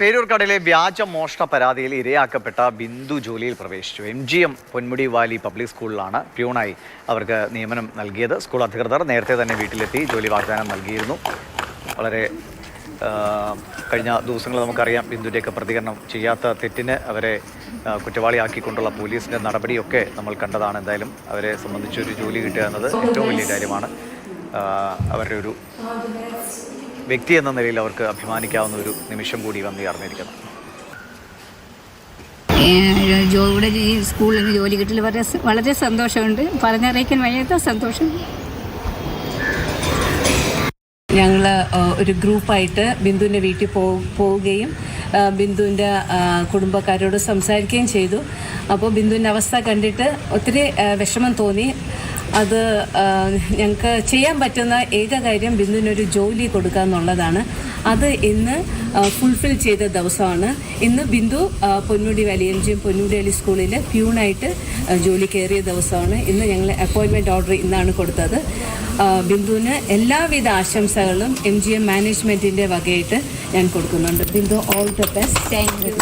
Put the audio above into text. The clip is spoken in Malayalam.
പേരൂർക്കടയിലെ വ്യാജ മോഷണ പരാതിയിൽ ഇരയാക്കപ്പെട്ട ബിന്ദു ജോലിയിൽ പ്രവേശിച്ചു. M G M Ponmudi valley public സ്കൂളിലാണ് പ്യൂണായി അവർക്ക് നിയമനം നൽകിയത്. സ്കൂൾ അധികൃതർ നേരത്തെ തന്നെ വീട്ടിലെത്തി ജോലി വാഗ്ദാനം നൽകിയിരുന്നു. വളരെ കഴിഞ്ഞ ദിവസങ്ങൾ നമുക്കറിയാം ബിന്ദുവിന്റെയൊക്കെ പ്രതികരണം ചെയ്യാത്ത തെറ്റിന് അവരെ കുറ്റവാളിയാക്കിക്കൊണ്ടുള്ള പോലീസിന്റെ നടപടിയൊക്കെ നമ്മൾ കണ്ടതാണ്. എന്തായാലും അവരെ സംബന്ധിച്ചൊരു ജോലി കിട്ടുക എന്നത് ഏറ്റവും വലിയ കാര്യമാണ്. അവരുടെ ഒരു വ്യക്തി എന്ന നിലയിൽ അവർക്ക് അഭിമാനിക്കാവുന്ന ഒരു നിമിഷം കൂടി വന്നു ചേർന്നിരിക്കുന്നു ഇവിടെ ഈ സ്കൂളിൽ നിന്ന് ജോലി കിട്ടിൽ വളരെ വളരെ സന്തോഷമുണ്ട്. പറഞ്ഞറിയിക്കാൻ വയ്യാത്ത സന്തോഷം. ഞങ്ങൾ ഒരു ഗ്രൂപ്പായിട്ട് ബിന്ദുവിന്റെ വീട്ടിൽ പോവുകയും ബിന്ദുവിന്റെ കുടുംബക്കാരോട് സംസാരിക്കുകയും ചെയ്തു. അപ്പോൾ ബിന്ദുവിന്റെ അവസ്ഥ കണ്ടിട്ട് ഒത്തിരി വിഷമം തോന്നി. അത് ഞങ്ങൾക്ക് ചെയ്യാൻ പറ്റുന്ന ഏക കാര്യം ബിന്ദുവിനൊരു ജോലി കൊടുക്കുക എന്നുള്ളതാണ്. അത് ഇന്ന് ഫുൾഫിൽ ചെയ്ത ദിവസമാണ്. ഇന്ന് Bindu Ponmudi valley M G M Ponmudi valley സ്കൂളിൽ പ്യൂണായിട്ട് ജോലി കയറിയ ദിവസമാണ്. ഇന്ന് ഞങ്ങൾ അപ്പോയിൻമെന്റ് ഓർഡർ ഇന്നാണ് കൊടുത്തത്. ബിന്ദുവിന് എല്ലാവിധ ആശംസകളും എം ജി എം മാനേജ്മെന്റിന്റെ വകയായിട്ട് ഞാൻ കൊടുക്കുന്നുണ്ട്. Bindu all the best thank you